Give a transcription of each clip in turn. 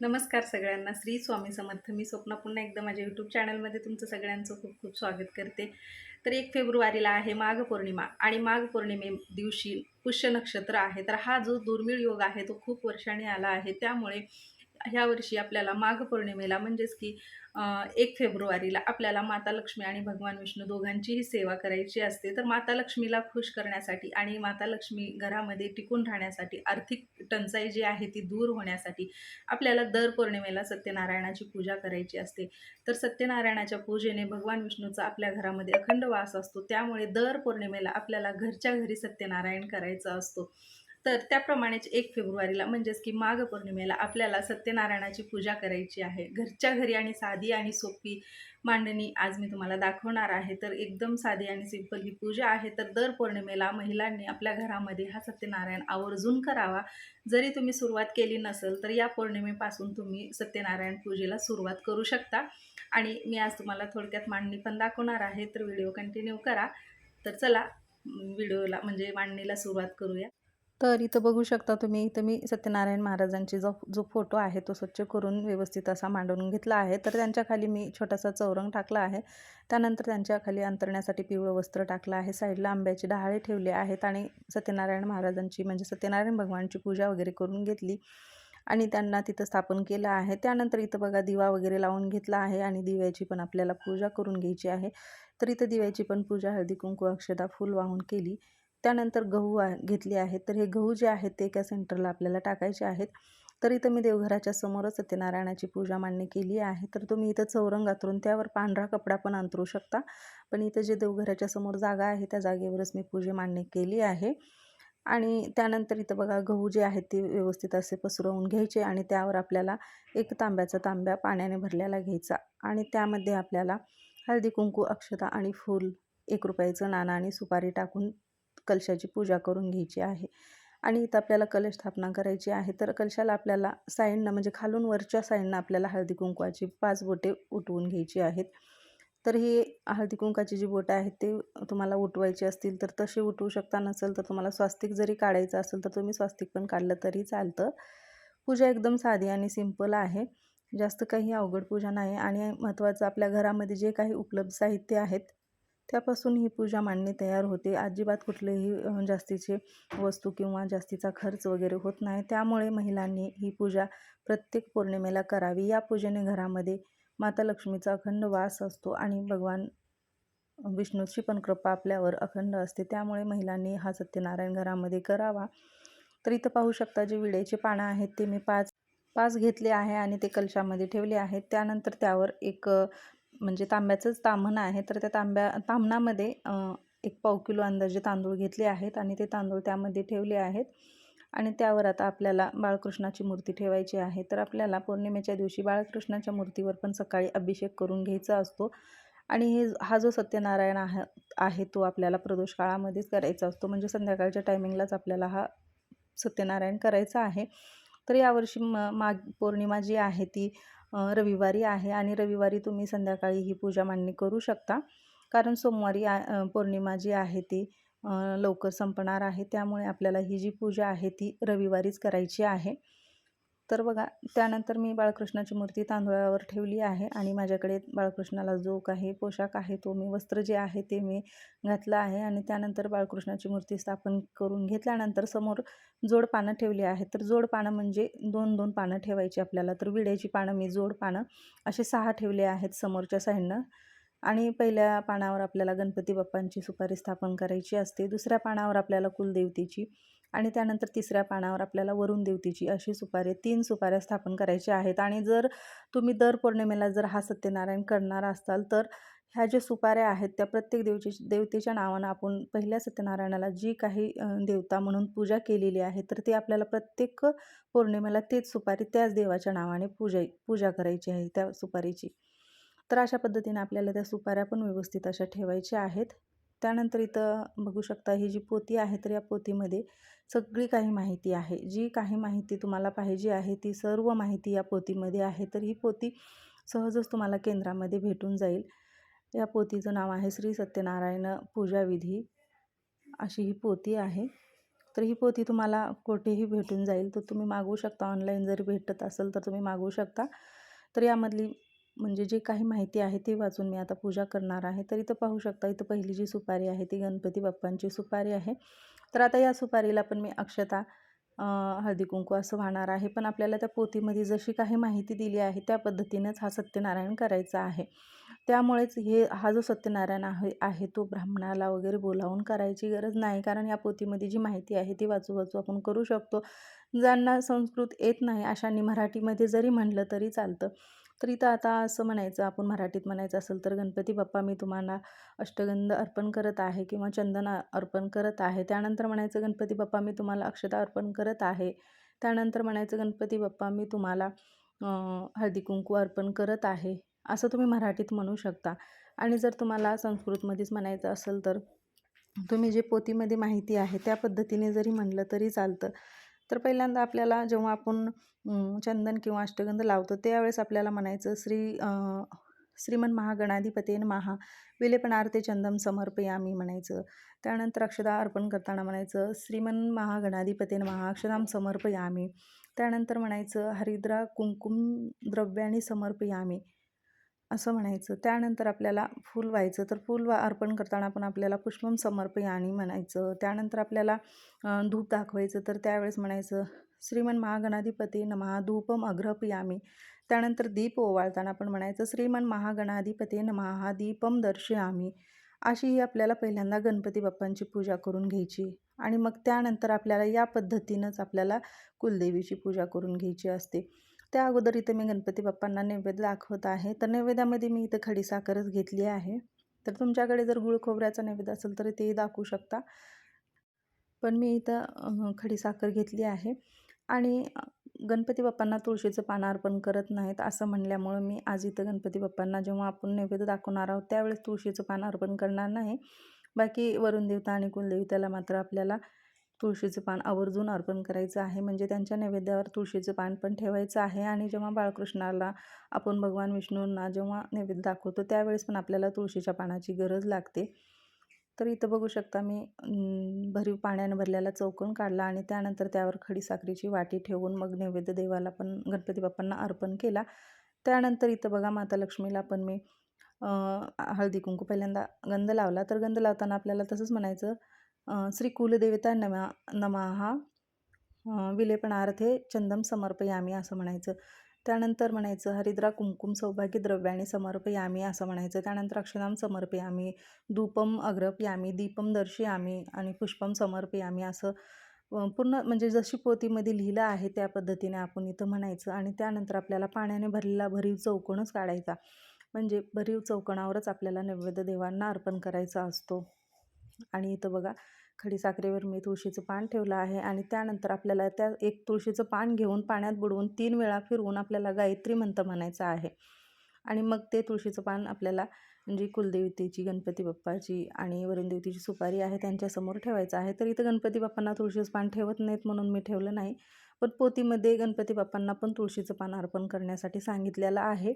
नमस्कार सगळ्यांना. श्री स्वामी समर्थ. मी स्वप्न पुन्हा एकदा माझ्या यूट्यूब चॅनलमध्ये तुमचं सगळ्यांचं खूप खूप स्वागत करते. तर एक फेब्रुवारीला आहे माघ पौर्णिमा आणि माघ पौर्णिमे दिवशी पुष्य नक्षत्र आहे. तर हा जो दुर्मिळ योग आहे तो खूप वर्षाने आला आहे. त्यामुळे ह्या वर्षी आपल्याला माघ पौर्णिमेला म्हणजेच की एक फेब्रुवारीला आपल्याला माता लक्ष्मी आणि भगवान विष्णू दोघांचीही सेवा करायची असते. तर माता लक्ष्मीला खुश करण्यासाठी आणि माता लक्ष्मी घरामध्ये टिकून राहण्यासाठी आर्थिक टंचाई जी आहे ती दूर होण्यासाठी आपल्याला दर पौर्णिमेला सत्यनारायणाची पूजा करायची असते. तर सत्यनारायणाच्या पूजेने भगवान विष्णूचा आपल्या घरामध्ये अखंड वास असतो. त्यामुळे दर पौर्णिमेला आपल्याला घरच्या घरी सत्यनारायण करायचा असतो. तर त्याप्रमाणेच एक फेब्रुवारीला म्हणजेच की माघ पौर्णिमेला आपल्याला सत्यनारायणाची पूजा करायची आहे. घरच्या घरी आणि साधी आणि सोपी मांडणी आज मी तुम्हाला दाखवणार आहे. तर एकदम साधी आणि सिंपल ही पूजा आहे. तर दर पौर्णिमेला महिलांनी आपल्या घरामध्ये हा सत्यनारायण आवर्जून करावा. जरी तुम्ही सुरुवात केली नसेल तर या पौर्णिमेपासून तुम्ही सत्यनारायण पूजेला सुरुवात करू शकता. आणि मी आज तुम्हाला थोडक्यात मांडणी पण दाखवणार आहे तर व्हिडिओ कंटिन्यू करा. तर चला व्हिडिओला म्हणजे मांडणीला सुरुवात करूया. तर इथं बघू शकता तुम्ही इथं मी सत्यनारायण महाराजांची जो जो फोटो आहे तो स्वच्छ करून व्यवस्थित असा मांडून घेतला आहे. तर त्यांच्या खाली मी छोटासा चौरंग टाकला आहे. त्यानंतर त्यांच्या खाली अंतरण्यासाठी पिवळं वस्त्र टाकलं आहे. साईडला आंब्याचे डहाळे ठेवले आहेत आणि सत्यनारायण महाराजांची म्हणजे सत्यनारायण भगवानची पूजा वगैरे करून घेतली आणि त्यांना तिथं स्थापन केलं आहे. त्यानंतर इथं बघा दिवा वगैरे लावून घेतला आहे आणि दिव्याची पण आपल्याला पूजा करून घ्यायची आहे. तर इथं दिव्याची पण पूजा हळदी कुंकू अक्षदा फूल वाहून केली. त्यानंतर गहू घेतली घेतले आहेत. तर हे गहू जे आहेत ते एका सेंटरला आपल्याला टाकायचे आहेत. तर इथं मी देवघराच्या समोरच सत्यनारायणाची पूजा मांडणी केली आहे. तर तुम्ही इथं चौरंग अंतरून त्यावर पांढरा कपडा पण अंतरू शकता. पण इथं जे देवघराच्या समोर जागा आहे त्या जागेवरच मी पूजा मांडणी केली आहे. आणि त्यानंतर इथं बघा गहू जे आहेत ते व्यवस्थित असे पसरवून घ्यायचे आणि त्यावर आपल्याला एक तांब्याचा तांब्या पाण्याने भरलेला घ्यायचा. आणि त्यामध्ये आपल्याला हळदी कुंकू अक्षता आणि फूल एक रुपयाचं नाणं आणि सुपारी टाकून कलशाची पूजा करून घ्यायची आहे. आणि इथं आपल्याला कलश स्थापना करायची आहे. तर कलशाला आपल्याला साईडनं म्हणजे खालून वरच्या साईडनं आपल्याला हळदी कुंकवाची पाच बोटे उठवून घ्यायची आहेत. तर ही हळदी कुंकाची जी बोटं आहेत ते तुम्हाला उठवायची असतील तर तसे उठवू शकता नसेल तर तुम्हाला स्वास्तिक जरी काढायचं असेल तर तुम्ही स्वास्तिक पण काढलं तरी चालतं. पूजा एकदम साधी आणि सिंपल आहे. जास्त काही अवघड पूजा नाही. आणि महत्त्वाचं आपल्या घरामध्ये जे काही उपलब्ध साहित्य आहेत त्यापासून ही पूजा मांडणी तयार होते. अजिबात कुठलेही जास्तीचे वस्तू किंवा जास्तीचा खर्च वगैरे होत नाही. त्यामुळे महिलांनी ही पूजा प्रत्येक पौर्णिमेला करावी. या पूजेने घरामध्ये माता लक्ष्मीचा अखंड वास असतो आणि भगवान विष्णूची पण कृपा आपल्यावर अखंड असते. त्यामुळे महिलांनी हा सत्यनारायण घरामध्ये करावा. तर इथं पाहू शकता जे विड्याचे पानं आहेत ते मी पाच पाच घेतले आहे आणि ते कलशामध्ये ठेवले आहेत. त्यानंतर त्यावर एक म्हणजे तांब्याचंच ताम्हण आहे तर त्या तांब्या तांबणामध्ये एक पाव किलो अंदाजे तांदूळ घेतले आहेत आणि ते तांदूळ त्यामध्ये ठेवले आहेत. आणि त्यावर आता आपल्याला बाळकृष्णाची मूर्ती ठेवायची आहे. तर आपल्याला पौर्णिमेच्या दिवशी बाळकृष्णाच्या मूर्तीवर पण सकाळी अभिषेक करून घ्यायचा असतो. आणि हे हा जो सत्यनारायण आहे आहे तो आपल्याला प्रदोष काळामध्येच करायचा असतो. म्हणजे संध्याकाळच्या टायमिंगलाच आपल्याला हा सत्यनारायण करायचा आहे. तर यावर्षी म माग पौर्णिमा जी आहे ती रविवारी आहे आणि रविवारी तुम्ही संध्याकाळी ही पूजा मांडणी करू शकता. कारण सोमवारी पौर्णिमा जी आहे ती लवकर संपणार आहे. त्यामुळे आपल्याला ही जी पूजा आहे ती रविवारीच करायची आहे. तर बघा त्यानंतर मी बाळकृष्णाची मूर्ती तांदूळावर ठेवली आहे आणि माझ्याकडे बाळकृष्णाला जो काही पोशाख आहे तो मी वस्त्र जे आहे ते मी घातलं आहे आणि त्यानंतर बाळकृष्णाची मूर्ती स्थापन करून घेतल्यानंतर समोर जोड पानं ठेवली आहेत. तर जोड पानं म्हणजे दोन दोन पानं ठेवायची आपल्याला तर विड्याची पानं मी जोड पानं असे सहा ठेवले आहेत समोरच्या साईडनं. आणि पहिल्या पानावर आपल्याला गणपती बाप्पांची सुपारी स्थापन करायची असते दुसऱ्या पानावर आपल्याला कुलदेवतेची आणि त्यानंतर तिसऱ्या पानावर आपल्याला वरुण देवतीची अशी सुपारे तीन सुपाऱ्या स्थापन करायच्या आहेत. आणि जर तुम्ही दर पौर्णिमेला जर हा सत्यनारायण करणार असाल तर ह्या ज्या सुपाऱ्या आहेत त्या प्रत्येक देवची देवतेच्या नावानं आपण पहिल्या सत्यनारायणाला जी काही देवता म्हणून पूजा केलेली आहे तर ती आपल्याला प्रत्येक पौर्णिमेला तेच सुपारी त्याच देवाच्या नावाने पूजा पूजा करायची आहे त्या सुपारीची. तर अशा पद्धतीने आपल्याला त्या सुपाऱ्या पण व्यवस्थित अशा ठेवायच्या आहेत. त्यानंतर इथं बघू शकता ही जी पोती आहे तर या पोतीमध्ये सगळी काही माहिती आहे. जी काही माहिती तुम्हाला पाहिजे आहे ती सर्व माहिती या पोतीमध्ये आहे. तर ही पोती सहजच तुम्हाला केंद्रामध्ये भेटून जाईल. या पोतीचं नाव आहे श्री सत्यनारायण पूजा विधी अशी ही पोती आहे. तर ही पोती तुम्हाला कुठेही भेटून जाईल. तर तुम्ही मागवू शकता. ऑनलाईन जरी भेटत असेल तर तुम्ही मागवू शकता. तर यामधली म्हणजे जे काही माहिती आहे ते वाचून मी आता पूजा करणार आहे. तर इथं पाहू शकता इथं पहिली जी सुपारी आहे ती गणपती बाप्पांची सुपारी आहे. तर आता या सुपारीला पण मी अक्षता हळदी कुंकू असं वाहणार आहे. पण आपल्याला त्या पोथीमध्ये जशी काही माहिती दिली आहे त्या पद्धतीनेच हा सत्यनारायण करायचा आहे. त्यामुळेच हे हा जो सत्यनारायण आहे आहे तो ब्राह्मणाला वगैरे बोलावून करायची गरज नाही. कारण या पोथीमध्ये जी माहिती आहे ती वाचू वाचू आपण करू शकतो. ज्यांना संस्कृत येत नाही अशांनी मराठीमध्ये जरी म्हणलं तरी चालतं. तर इथं आता असं म्हणायचं आपण मराठीत म्हणायचं असेल तर गणपती बाप्पा मी तुम्हाला अष्टगंध अर्पण करत आहे किंवा चंदन अर्पण करत आहे. त्यानंतर म्हणायचं गणपती बाप्पा मी तुम्हाला अक्षता अर्पण करत आहे. त्यानंतर म्हणायचं गणपती बाप्पा मी तुम्हाला हळदी कुंकू अर्पण करत आहे. असं तुम्ही मराठीत म्हणू शकता. आणि जर तुम्हाला संस्कृतमध्येच म्हणायचं असेल तर तुम्ही जे पोथीमध्ये माहिती आहे त्या पद्धतीने जरी म्हणलं तरी चालतं. तर पहिल्यांदा आपल्याला जेव्हा आपण चंदन किंवा अष्टगंध लावतो त्यावेळेस आपल्याला म्हणायचं श्री श्रीमन महागणाधिपतीन महा विलेपणार्थे चंदम समर्पयामी म्हणायचं. त्यानंतर अक्षदा अर्पण करताना म्हणायचं श्रीमन महागणाधिपतीन महा अक्षदाम समर्पयामी. त्यानंतर म्हणायचं हरिद्रा कुंकुम द्रव्यानी समर्पयामी. असं म्हणायचं. त्यानंतर आपल्याला फूल व्हायचं. तर फूल वा अर्पण करताना पण आपल्याला पुष्पम समर्पयानी म्हणायचं. त्यानंतर आपल्याला धूप दाखवायचं. तर त्यावेळेस म्हणायचं श्रीमन महागणाधिपती नमहा धूपम अग्रपयामी त्यानंतर दीप ओवाळताना पण म्हणायचं श्रीमन महागणाधिपती नमहा दीपम दर्शयामी. अशी ही आपल्याला पहिल्यांदा गणपती बाप्पांची पूजा करून घ्यायची. आणि मग त्यानंतर आपल्याला या पद्धतीनंच आपल्याला कुलदेवीची पूजा करून घ्यायची असते. त्या अगोदर इथे मी गणपती बाप्पांना नैवेद्य दाखवत आहे. तर नैवेद्यामध्ये मी इथं खडीसाखरच घेतली आहे. तर तुमच्याकडे जर गुळ खोबऱ्याचा नैवेद्य असेल तर तेही दाखवू शकता. पण मी इथं खडीसाखर घेतली आहे. आणि गणपती बाप्पांना तुळशीचं पान अर्पण करत नाहीत असं म्हणल्यामुळं मी आज इथं गणपती बाप्पांना जेव्हा आपण नैवेद्य दाखवणार आहोत त्यावेळेस तुळशीचं पान अर्पण करणार नाही. बाकी वरुण देवता आणि कुलदेवताला मात्र आपल्याला तुळशीचं पान आवर्जून अर्पण करायचं आहे. म्हणजे त्यांच्या नैवेद्यावर तुळशीचं पान पण ठेवायचं आहे. आणि जेव्हा बाळकृष्णाला आपण भगवान विष्णूंना जेव्हा नैवेद्य दाखवतो त्यावेळेस पण आपल्याला तुळशीच्या पानाची गरज लागते. तर इथं बघू शकता मी भरीव पाण्यानं भरलेला चौकोन काढला आणि त्यानंतर त्यावर खडी साखरेची वाटी ठेवून मग नैवेद्य देवाला पण गणपती बाप्पांना अर्पण केला. त्यानंतर इथं बघा माता लक्ष्मीला पण मी हळदी कुंकू पहिल्यांदा गंध लावला. तर गंध लावताना आपल्याला तसंच म्हणायचं श्री कुलदेवता नमा नमाहा विलेपणार्थे चंदम समर्पयामी असं म्हणायचं. त्यानंतर म्हणायचं हरिद्रा कुंकुम सौभाग्य द्रव्याने समर्पयामी असं म्हणायचं. त्यानंतर अक्षनाम समर्पयामी धूपम अग्रपयामी दीपम दर्शयामी आणि पुष्पम समर्पयामी असं पूर्ण म्हणजे जशी पोतीमध्ये लिहिलं आहे त्या पद्धतीने आपण इथं म्हणायचं. आणि त्यानंतर आपल्याला पाण्याने भरलेला भरीव चौकोनच काढायचा. म्हणजे भरीव चौकोनावरच आपल्याला नैवेद्य देवांना अर्पण करायचा असतो. आणि इथं बघा खडीसाखरेवर मी तुळशीचं पान ठेवलं आहे आणि त्यानंतर आपल्याला त्या एक तुळशीचं पान घेऊन पाण्यात बुडवून तीन वेळा फिरवून आपल्याला गायत्री मंत्र म्हणायचं आहे. आणि मग ते तुळशीचं पान आपल्याला म्हणजे कुलदेवतेची गणपती बाप्पाची आणि वरुणदेवतेची सुपारी आहे त्यांच्यासमोर ठेवायचं आहे. तर इथं गणपती बाप्पांना तुळशीचं पान ठेवत नाहीत म्हणून मी ठेवलं नाही. पण पोतीमध्ये गणपती बाप्पांना पण तुळशीचं पान अर्पण करण्यासाठी सांगितलेलं आहे.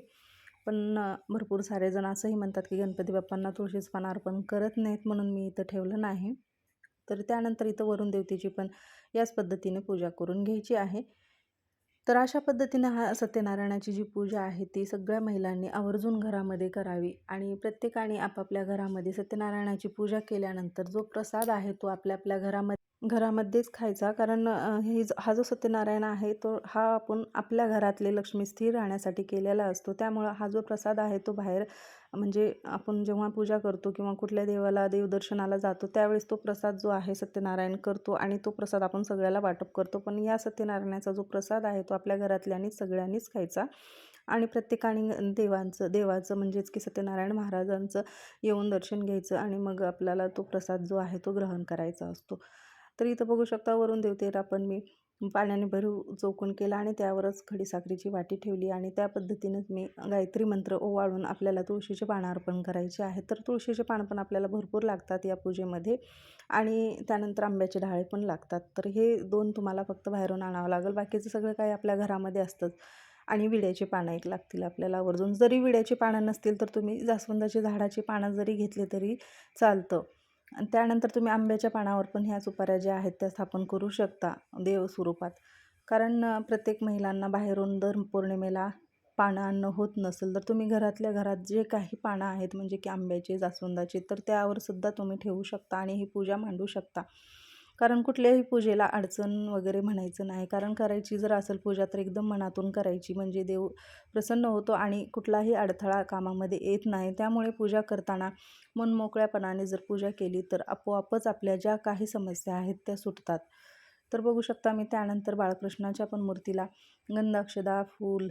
पण भरपूर सारेजण असंही म्हणतात की गणपती बाप्पांना तुळशीच पान अर्पण करत नाहीत म्हणून मी इथं ठेवलं नाही. तर त्यानंतर इथं वरुण देवतेची पण याच पद्धतीने पूजा करून घ्यायची आहे. तर अशा पद्धतीनं हा सत्यनारायणाची जी पूजा आहे ती सगळ्या महिलांनी आवर्जून घरामध्ये करावी आणि प्रत्येकाने आपापल्या घरामध्ये सत्यनारायणाची पूजा केल्यानंतर जो प्रसाद आहे तो आपल्या आपल्या घरामध्ये घरामध्येच खायचा. कारण हे हा जो सत्यनारायण आहे तो हा आपण आपल्या घरातले लक्ष्मी स्थिर राहण्यासाठी केलेला असतो. त्यामुळं हा जो प्रसाद आहे तो बाहेर म्हणजे आपण जेव्हा पूजा करतो किंवा कुठल्या देवाला देवदर्शनाला जातो त्यावेळेस तो प्रसाद जो आहे सत्यनारायण करतो आणि तो प्रसाद आपण सगळ्याला वाटप करतो. पण या सत्यनारायणाचा जो प्रसाद आहे तो आपल्या घरातल्यानीच सगळ्यांनीच खायचा. आणि प्रत्येकाने देवांचं देवाचं म्हणजेच की सत्यनारायण महाराजांचं येऊन दर्शन घ्यायचं आणि मग आपल्याला तो प्रसाद जो आहे तो ग्रहण करायचा असतो. तर इथं बघू शकता वरून देवतेला पण मी पाण्याने भरू चौकून केला आणि त्यावरच खडीसाखरेची वाटी ठेवली आणि त्या पद्धतीनेच मी गायत्री मंत्र ओवाळून आपल्याला तुळशीचे पानं अर्पण करायचे आहे. तर तुळशीचे पानं पण आपल्याला भरपूर लागतात या पूजेमध्ये आणि त्यानंतर आंब्याचे डाळे पण लागतात. तर हे दोन तुम्हाला फक्त बाहेरून आणावं लागेल बाकीचं सगळं काही आपल्या घरामध्ये असतंच आणि विड्याची पानं एक लागतील आपल्याला आवर्जून. जरी विड्याची पानं नसतील तर तुम्ही जास्वंदाची झाडाची पानं जरी घेतली तरी चालतं. आणि त्यानंतर तुम्ही आंब्याच्या पानावर पण ह्या सुपाऱ्या ज्या आहेत त्या स्थापन करू शकता देव स्वरूपात कारण प्रत्येक महिलांना बाहेरून दर पौर्णिमेला पानं आणणं होत नसेल तर तुम्ही घरातल्या घरात जे काही पानं आहेत म्हणजे की आंब्याचे जास्वंदाचे तर त्यावर सुद्धा तुम्ही ठेवू शकता आणि ही पूजा मांडू शकता. कारण कुठल्याही पूजेला अडचण वगैरे म्हणायचं नाही. कारण करायची जर असेल पूजा तर एकदम मनातून करायची. म्हणजे देव प्रसन्न होतो आणि कुठलाही अडथळा कामामध्ये येत नाही. त्यामुळे पूजा करताना मन मोकळ्यापणाने जर पूजा केली तर आपोआपच आपल्या ज्या काही समस्या आहेत त्या सुटतात. तर बघू शकता मी त्यानंतर बाळकृष्णाच्या पण मूर्तीला गंधाक्षदा फूल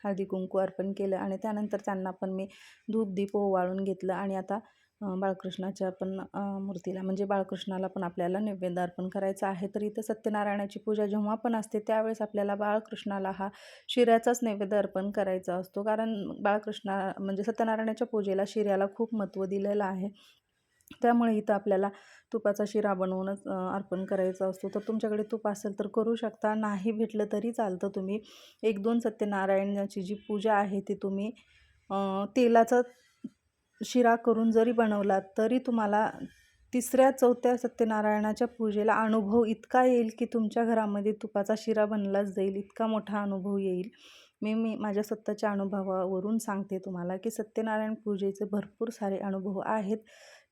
हळदी कुंकू अर्पण केलं आणि त्यानंतर त्यांना पण मी धूप दीप ओवाळून घेतलं. आणि आता बाळकृष्णाच्या पण मूर्तीला म्हणजे बाळकृष्णाला पण आपल्याला नैवेद्य अर्पण करायचं आहे. तर इथं सत्यनारायणाची पूजा जेव्हा पण असते त्यावेळेस आपल्याला बाळकृष्णाला हा शिऱ्याचाच नैवेद्य अर्पण करायचा असतो. कारण बाळकृष्णा म्हणजे सत्यनारायणाच्या पूजेला शिऱ्याला खूप महत्त्व दिलेलं आहे. त्यामुळे इथं आपल्याला तुपाचा शिरा बनवूनच अर्पण करायचा असतो. तर तुमच्याकडे तूप असेल तर करू शकता. नाही भेटलं तरी चालतं तुम्ही. एक दोन सत्यनारायणाची जी पूजा आहे ती तुम्ही तेलाचा शिरा करून जरी बनवला तरी तुम्हाला तिसऱ्या चौथ्या सत्यनारायणाच्या पूजेला अनुभव इतका येईल की तुमच्या घरामध्ये तुपाचा शिरा बनलाच जाईल इतका मोठा अनुभव येईल. मी मी माझ्या स्वतःच्या अनुभवावरून सांगते तुम्हाला की सत्यनारायण पूजेचे भरपूर सारे अनुभव आहेत.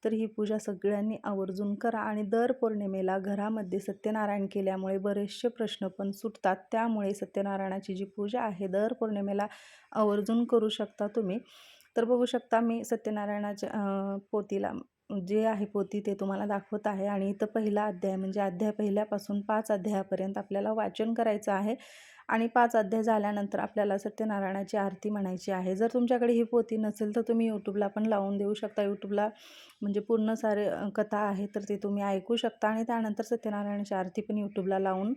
तर ही पूजा सगळ्यांनी आवर्जून करा आणि दर पौर्णिमेला घरामध्ये सत्यनारायण केल्यामुळे बरेचसे प्रश्न पण सुटतात. त्यामुळे सत्यनारायणाची जी पूजा आहे दर पौर्णिमेला आवर्जून करू शकता तुम्ही. तर बघू शकता मी सत्यनारायणाच्या पोतीला जे आहे पोती ते तुम्हाला दाखवत आहे. आणि इथं पहिला अध्याय म्हणजे अध्याय पहिल्यापासून पाच अध्यायापर्यंत आपल्याला वाचन करायचं आहे. आणि पाच अध्याय झाल्यानंतर आपल्याला सत्यनारायणाची आरती म्हणायची आहे. जर तुमच्याकडे ही पोती नसेल तर तुम्ही यूट्यूबला पण लावून देऊ शकता. यूट्यूबला म्हणजे पूर्ण सारे कथा आहे तर ते तुम्ही ऐकू शकता. आणि त्यानंतर सत्यनारायणाची आरती पण यूट्यूबला लावून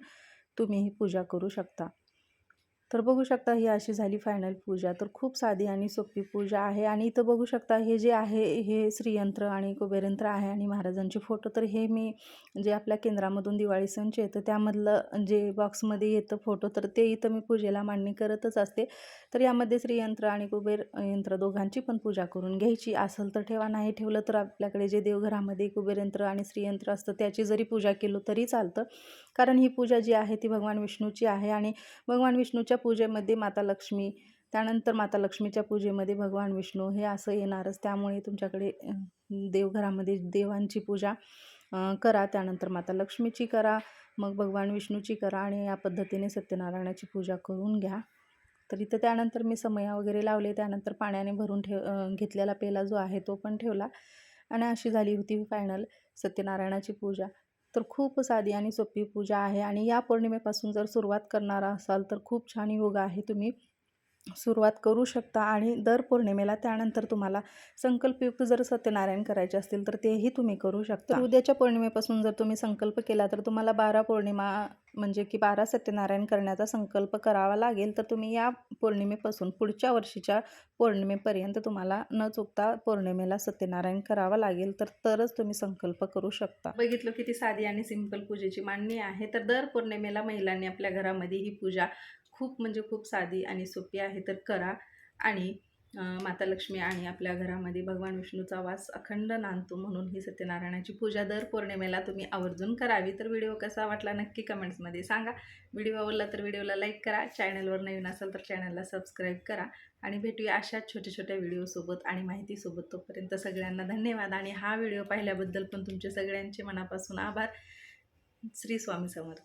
तुम्ही ही पूजा करू शकता. तर बघू शकता ही अशी झाली फायनल पूजा. तर खूप साधी आणि सोपी पूजा आहे. आणि इथं बघू शकता हे जे आहे हे श्रीयंत्र आणि कुबेरयंत्र आहे आणि महाराजांचे फोटो तर हे मी जे आपल्या केंद्रामधून दिवाळी सणचे येतं त्यामधलं जे बॉक्समध्ये येतं फोटो तर ते इथं मी पूजेला मांडणी करतच असते. तर यामध्ये श्रीयंत्र आणि कुबेर यंत्र दोघांची पण पूजा करून घ्यायची. असेल तर ठेवा नाही ठेवलं तर आपल्याकडे जे देवघरामध्ये कुबेरयंत्र आणि श्रीयंत्र असतं त्याची जरी पूजा केलो तरी चालतं. कारण ही पूजा जी आहे ती भगवान विष्णूची आहे. आणि भगवान विष्णूच्या पूजेमध्ये माता लक्ष्मी त्यानंतर माता लक्ष्मीच्या पूजेमध्ये भगवान विष्णू हे असं येणारच. त्यामुळे तुमच्याकडे देवघरामध्ये देवांची पूजा करा. त्यानंतर माता लक्ष्मीची करा मग भगवान विष्णूची करा आणि या पद्धतीने सत्यनारायणाची पूजा करून घ्या. तर इथं त्यानंतर मी समया वगैरे लावले. त्यानंतर पाण्याने भरून ठेव घेतलेला पेला जो आहे तो पण ठेवला. आणि अशी झाली होती फायनल सत्यनारायणाची पूजा. तर खूप साधी आणि सोपी पूजा आहे. आणि या पौर्णिमेपासून जर सुरुवात करणार असाल तर खूप छान योग आहे तुम्ही. सुरुवात करू शकता आणि दर पौर्णिमेला त्यानंतर तुम्हाला संकल्पयुक्त जर सत्यनारायण करायचे असतील तर तेही तुम्ही करू शकता. उद्याच्या पौर्णिमेपासून जर तुम्ही संकल्प केला तर तुम्हाला बारा पौर्णिमा म्हणजे की बारा सत्यनारायण करण्याचा संकल्प करावा लागेल. तर तुम्ही या पौर्णिमेपासून पुढच्या वर्षीच्या पौर्णिमेपर्यंत तुम्हाला न चुकता पौर्णिमेला सत्यनारायण करावा लागेल. तर तरच तुम्ही संकल्प करू शकता. बघितलं किती साधी आणि सिंपल पूजेची मांडणी आहे. तर दर पौर्णिमेला महिलांनी आपल्या घरामध्ये ही पूजा खूप म्हणजे खूप साधी आणि सोपी आहे तर करा. आणि माता लक्ष्मी आणि आपल्या घरामध्ये भगवान विष्णूचा वास अखंड नांदतो म्हणून ही सत्यनारायणाची पूजा दर पौर्णिमेला तुम्ही आवर्जून करावी. तर व्हिडिओ कसा वाटला नक्की कमेंट्समध्ये सांगा. व्हिडिओ आवडला तर व्हिडिओला लाईक करा. चॅनलवर नवीन असेल तर चॅनलला सबस्क्राईब करा. आणि भेटूया अशाच छोट्या छोट्या व्हिडिओसोबत आणि माहितीसोबत. तोपर्यंत सगळ्यांना धन्यवाद. आणि हा व्हिडिओ पाहिल्याबद्दल पण तुमचे सगळ्यांचे मनापासून आभार. श्री स्वामी समर्थ.